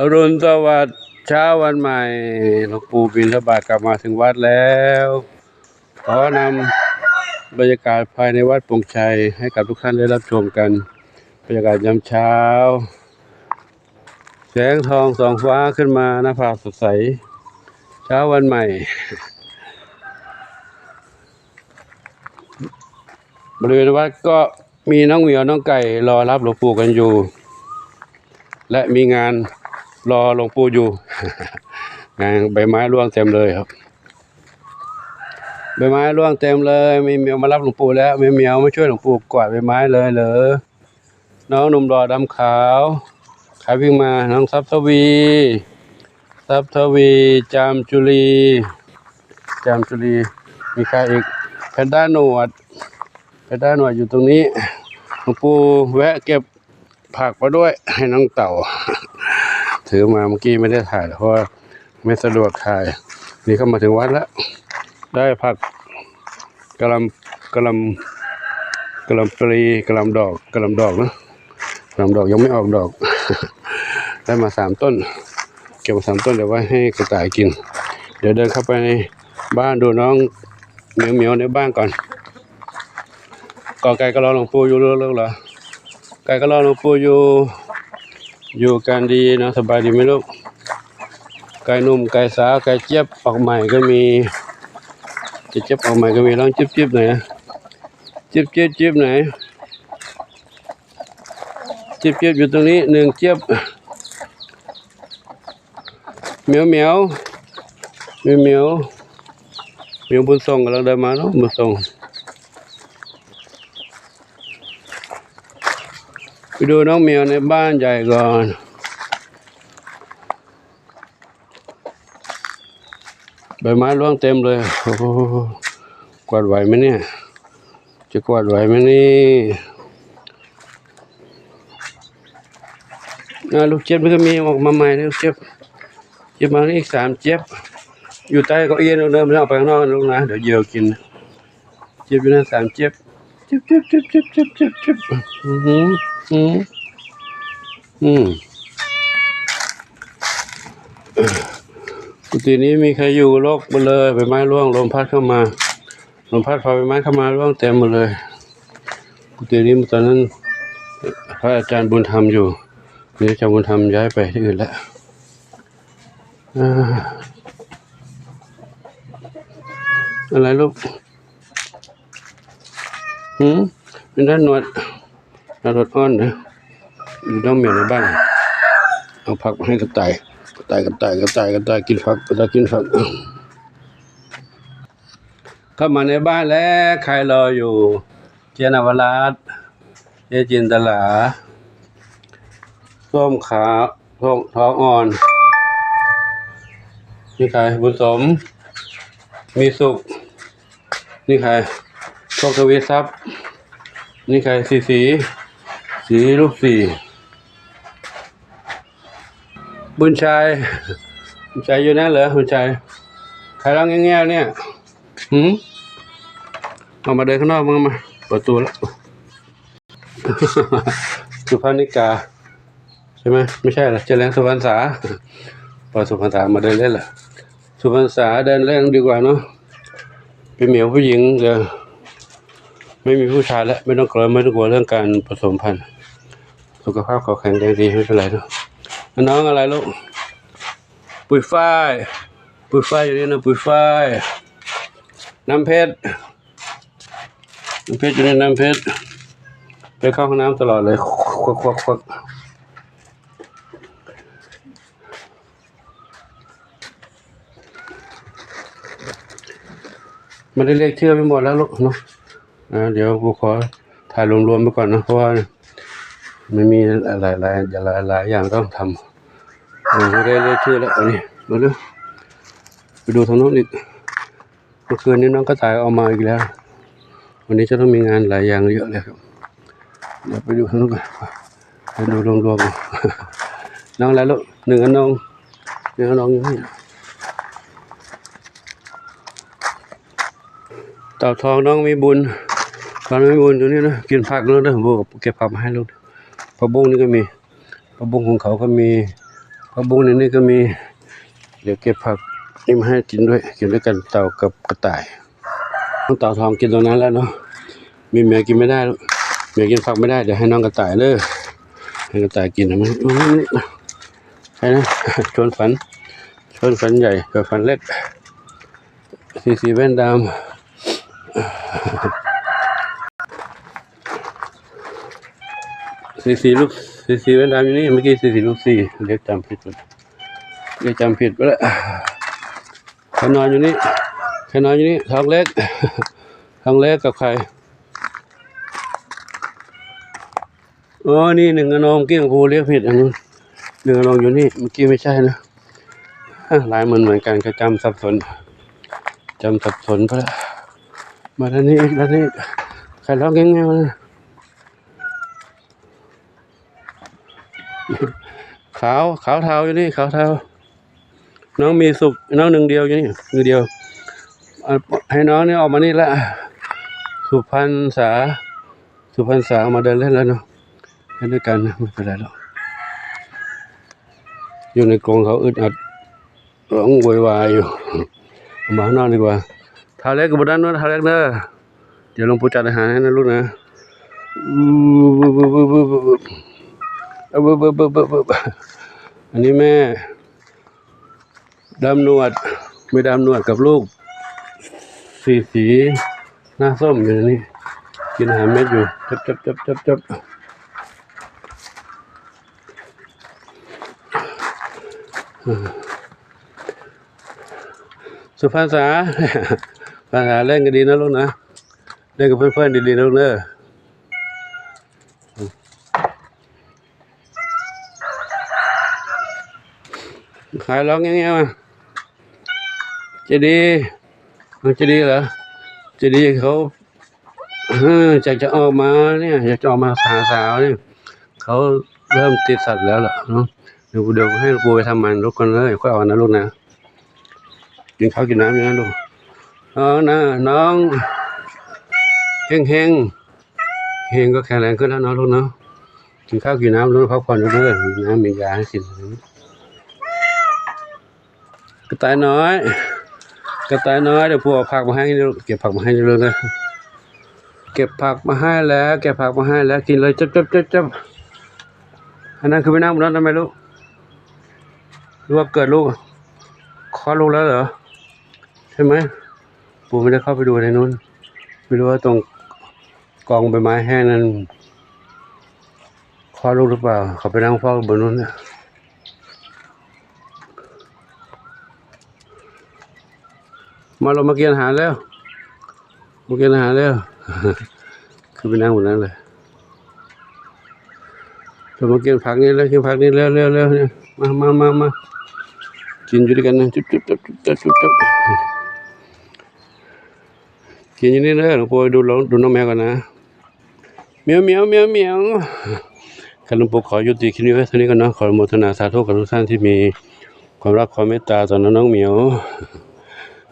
อรุณสวัสดิ์เช้าวันใหม่หลวงปู่บินทบาทกลับมาถึงวัดแล้ว ขอนำบรรยากาศภายในวัดปงชัยให้กับทุกท่านได้รับชมกัน บรรยากาศยามเช้า แสงทองสองฟ้าขึ้นมาหน้าผาสดใส เช้าวันใหม่ บริเวณวัดก็มีน้องเหมียวน้องไก่รอรับหลวงปู่กันอยู่ และมีงาน รอหลวงปู่อยู่งานใบไม้ร่วงเต็มเลยครับใบไม้ร่วงเต็มเลยมีเมียวมารับหลวงปู่แล้วมีเมียวมาช่วยหลวงปู่กวาดใบไม้เลยเหรอน้องหนุ่มรอดำขาวใครวิ่งมาน้องทรัพย์ทวีทรัพย์ทวี จามจุลีจามจุลีมีใครอีกแพนด้าหนวดแพนด้าหนวดอยู่ตรงนี้หลวงปู่แวะเก็บผักมาด้วยให้น้องเต่า ถือมาเมื่อกี้ไม่ได้ถ่ายเพราะว่าไม่สะดวกถ่าย นี่เข้ามาถึงวัดแล้ว ได้ผักกะลำกะลำกะลำปลีกะลำดอกกะลำดอกนะกะลำดอกยังไม่ออกดอก ได้มาสามต้น เก็บมาสามต้นเดี๋ยวไว้ให้กระต่ายกิน เดี๋ยวเดินเข้าไปในบ้านดูน้องเหมียวเหมียวในบ้านก่อนก่อไก่ก็รอหลวงปู่อยู่เรื่องเหรอไก่ก็รอหลวงปู่อยู่ อยู่กันดีนะสบายดีไหมลูกไก่นุ่มไก่สาไก่เจี๊ยบออกใหม่ก็มีไก่เจี๊ยบออกใหม่ก็มีลองจิ๊บจิ๊บหน่อยจิ๊บจิ๊บจิ๊บไหนอยจิ๊บจิ๊บอยู่ตรงนี้หนึ่งเจี๊ยบเหมียวเหมียวเหมียวเหมียวเหมียวบุญส่งกำลังเดินมาเนาะบุญส่ง ไปดูน้องเมียวในบ้านใหญ่ก่อน ใบไม้ร่วงเต็มเลยโอ้โหกวาดไหวไหมเนี่ย จะกวาดไหวไหมนี่อ่าลูกเจ็บมันก็มีออกมาใหม่ลูกเจ็บเจ็บมาอีกสามเจ็บอยู่ใต้เก้าอี้เดิมๆแล้วเอาไปข้างนอกลูกนะ เดี๋ยวเยี่ยวกิน เจ็บอยู่นั่นสามเจ็บ จ็บจ็บจ็บจ็บจ็บจ็บจ็บอือหืออืออืมกุฏินี้มีใครอยู่โลกหมดเลยใบไม้ร่วงลมพัดเข้ามาลมพัดพาใบไม้เข้ามาร่วงเต็มหมดเลยกุฏินี้ตอนนั้นพระอาจารย์บุญธรรมอยู่นี่อาจารย์บุญธรรมย้ายไปที่อื่นแล้วอะไรลูก หืมเป็นด้านหนวดด้านหนวดอ้อนนะอยู่ด้อมเหมียวในบ้านเอาผักมาให้กระต่ายกระต่ายกระต่ายกระต่ายกระต่ายกินผักกระต่ายกินผักเข้ามาในบ้านแล้วใครรออยู่ เจนาวราชเจจินตลาส้มขาวส้มท้องอ่อนนี่ใครบุญสม มีสุข นี่ใคร โชคทวีทรัพย์ นี่ใครสีสี สีลูกสี่บุญชัยบุญชัยอยู่นั่นเหรอบุญชัยใครร้องแง่ๆเนี่ยหืมเอามาเดินข้างนอกมึงมาเปิดตัวแล้วสุภานิกา ใช่ไหมไม่ใช่เหรอเจริญสุพรรณษาพอสุพรรณษามาเดินเล่นเหรอสุพรรณษาเดินเล่นดีกว่าเนาะเป็นเหมียวผู้หญิงเดี๋ยว ไม่มีผู้ชายแล้วไม่ต้องกลัวไม่ต้องกลัวเรื่องการผสมพันธุ์ สุขภาพเขาแข็งแรงดีไม่เป็นไรเนาะน้องอะไรลูกปุยฝ้ายปุยฝ้ายอยู่นี่นะปุยฝ้ายน้ำเพชรน้ำเพชรอยู่ในน้ำเพชรไปเข้าห้องน้ำตลอดเลยควักควักควักไม่ได้เรียกเชื่อไปหมดแล้วลูกเนาะ อ่าเดี๋ยวกูขอถ่ายรวมๆไปก่อนนะเพราะว่ามันมีหลายหลายหลายหลายอย่างต้องทำเออไม่ได้เรียชื่อแล้วอันนี้ดูดูไปดูทางโน้นอีกเมื่อคืนนี้น้องก็ตายเอามาอีกแล้ว วันนี้จะต้องมีงานหลายอย่างเยอะเลยครับเดี๋ยวไปดูทางโน้นกันไปดูรวมๆน้องอะไรลูกหนึ่งอันน้องหนึ่งอันน้องอยู่นี่เต่าทองน้องมีบุญ ตอนมีบุญอยู่นี่นะกินผักแล้วนะบกเก็บผักมาให้ลูกผักบุ้งนี่ก็มีผักบุ้งของเขาก็มีผักบุ้งในนี้ก็มี เดี๋ยวเก็บผักนี่มาให้กินด้วยกินด้วยกันเต่ากับกระต่ายน้องเต่าทองกินตรงนั้นแล้วเนาะมีเมียกินไม่ได้เมียกินผักไม่ได้เดี๋ยวให้น้องกระต่ายเลยให้กระต่ายกินนะมั้ยใช่นะชวนฝันชวนฝันใหญ่กับฝันเล็กสีสีแว่นดำ สีสีลูกสีสีแว่นดำอยู่นี่เมื่อกี้สีสีลูกสี่เรียกจำผิดไปเรียกจำผิดไปแล้วใครนอนอยู่นี่ใครนอนอยู่นี่ท้องเล็กท้องเล็กกับใครอ๋อนี่หนึ่งอนงเกี้ยงภูเรียกผิดอันนู้นหนึ่งอนงอยู่นี่เมื่อกี้ไม่ใช่นะหลายเหมือนเหมือนกันก็จำสับสนจำสับสนไปแล้วมาด้านนี้ด้านนี้ใครร้องเงี้ยๆมา ขาวขาวเทาอยู่นี่ขาวเทาน้องมีสุขน้องหนึ่งเดียวอยู่นี่มือเดียวให้น้องนี่ออกมานี่ละสุพรรณษาสุพรรณษาออกมาเดินเล่นแล้วเนาะเล่นด้วยกันนะไม่เป็นไรหรอกอยู่ในกรงเขาอึดอัดร้องโวยวายอยู่เอามาข้างนอกดีกว่าทาเล็กกับด้านโนู้นทาเล็กเด้อเดี๋ยวลงปูจัดอาหารให้นะลูกนะ เบอเบอเบอเบออันนี้แม่ดำหนวดไม่ดำหนวดกับลูก สีสีหน้าส้มอยู่นนี่กินอาหารเม็ดอยู่จับจับจับจับจับสุภาษาภาษาเล่นกันดีนะลูกนะเล่นกับเพื่อนๆดีๆนะลูกเนอะ ขายร้องเงี้ยมาเจดีมันเจดีเหรอเจดีเขาอยากจะออกมาเนี่ยอยากจะออกมาหาสาวเนี่ยเขาเริ่มติดสัตว์แล้วล่ะเนาะเดี๋ยวเดี๋ยวให้กูไปทำมันลูกคนเลยค่อยเอานะลูกนะกินข้าวกินน้ำอย่างนั้นลูกน้องนะน้องเฮงเฮงเฮงก็แข็งแรงขึ้นแล้วเนาะลูกเนาะกินข้าวกินน้ำลูกพักผ่อนด้วยมีน้ำมียาให้กิน กระต่ายน้อย กระต่ายน้อยเดี๋ยวพวกผักมาให้เก็บผักมาให้เลยเก็บผักมาให้แล้วเก็บผักมาให้แล้วกินเลยจับจับจับจับอันนั้นคือไปนั่งบนนั้นทำไมลูกหรือว่าเกิดลูกคลอดลูกแล้วเหรอใช่ไหมปู่ไม่ได้เข้าไปดูในนู้นไม่รู้ว่าตรงกองใบไม้แห้งนั้นคลอดลูกหรือเปล่า เขาไปนั่งเฝ้าบนนู้นเนี่ย มาเรามากินอาหารแล้วมากินอาหารแล้ว คือไปนั่งบนนั้นเลยเรามากินผักนี่แล้วกินผักนี่แล้วแล้วแล้วเนี่ยมามามามากินอยู่ด้วยกันนะจุ๊บจุ๊บจุ๊บจุ๊บจุ๊บจุ๊บกินอยู่นี่เลยหลวงปู่ดูน้องดูน้องแมวกันนะเมียวเมียวเมียวเมียวคันหลวงปู่ขอยุติคลิปนี้ไว้เท่านี้กันเนาะขอโมทนาสาธุกับทุกท่านที่มีความรักความเมตตาต่อน้องเหมียว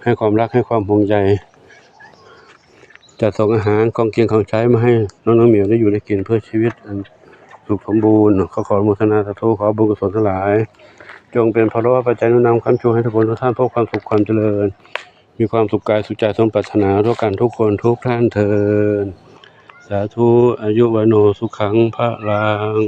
ให้ความรักให้ความห่วงใยจัดส่งอาหารกองเกียงของใช้มาให้น้องๆเหมียวได้อยู่ได้กินเพื่อชีวิตอันสุขสมบูรณ์ขอขออนุทนาสาธุขอบุญกุศลทั้งหลาย จงเป็นพระปัจจัยนุนนำคำชูให้ทุกคนทุกท่านพบความสุขความเจริญ มีความสุขกายสุขใจสมปรารถนาทุกกันทุกคนทุกท่านเทินสาธุอายุวโนสุขังพระลัง